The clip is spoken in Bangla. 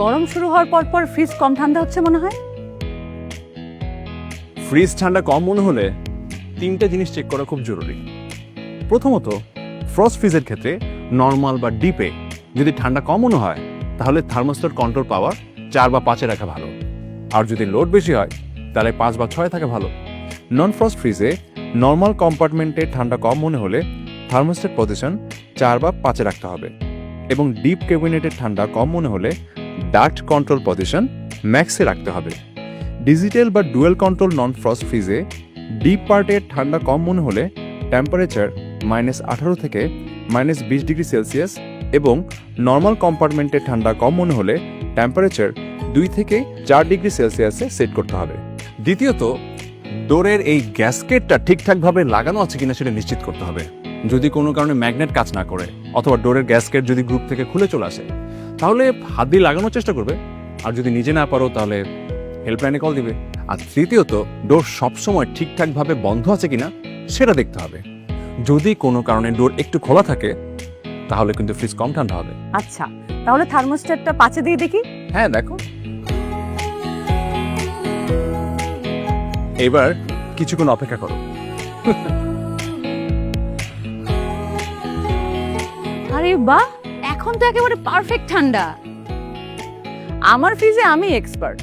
গরম শুরু হওয়ার পর পর ফ্রিজ কম ঠান্ডা হচ্ছে মনে হয়? ফ্রিজ ঠান্ডা কম মনে হলে তিনটে জিনিস চেক করা খুব জরুরি। প্রথমত ফ্রস্ট ফ্রিজের ক্ষেত্রে নর্মাল বা ডিপে যদি ঠান্ডা কম মনে হয়, তাহলে থার্মোস্টার কন্ট্রোল পাওয়ার চার বা পাঁচে রাখা ভালো। আর যদি লোড বেশি হয়, তাহলে পাঁচ বা ছয় থাকা ভালো। নন ফ্রস্ট ফ্রিজে নর্মাল কম্পার্টমেন্টে ঠান্ডা কম মনে হলে থার্মোস্টেট পজিশন চার বা পাঁচে রাখতে হবে। এবং ডিপ ক্যাবিনেটের ঠান্ডা কম মনে হলে ডার্ট কন্ট্রোল পজিশন ম্যাক্সে রাখতে হবে। ডিজিটাল বা ডুয়েল কন্ট্রোল নন ফ্রস্ট ফ্রিজে ডিপ পার্টের ঠান্ডা কম মনে হলে টেম্পারেচার মাইনাস আঠারো থেকে মাইনাস বিশ ডিগ্রি সেলসিয়াস এবং নর্মাল কম্পার্টমেন্টের ঠান্ডা কম মনে হলে টেম্পারেচার দুই থেকে চার ডিগ্রি সেলসিয়াসে সেট করতে হবে। দ্বিতীয়ত, ডোরের এই গ্যাসকেটটা ঠিকঠাকভাবে লাগানো আছে কিনা সেটা নিশ্চিত করতে হবে। যদি কোনো কারণে ম্যাগনেট কাজ না করে অথবা ডোরের গ্যাসকেট যদি গ্রুপ থেকে খুলে চলে আসে তাহলে হাত দিয়ে লাগানোর চেষ্টা করবে। আর যদি নিজে না পারো তাহলে হেল্পলাইনে কল দিবে। আর তৃতীয়ত ডোর সবসময় ঠিকঠাকভাবে বন্ধ আছে কিনা সেটা দেখতে হবে। যদি কোনো কারণে ডোর একটু খোলা থাকে তাহলে কিন্তু ফ্রিজ কম ঠান্ডা হবে। আচ্ছা তাহলে থার্মোস্ট্যাটটা পাঁচে দিয়ে দেখি। হ্যাঁ দেখো। এবার কিছুক্ষণ অপেক্ষা করো। আরে বাহ! এখন তো একেবারে পারফেক্ট ঠান্ডা। আমার ফ্রিজে আমি এক্সপার্ট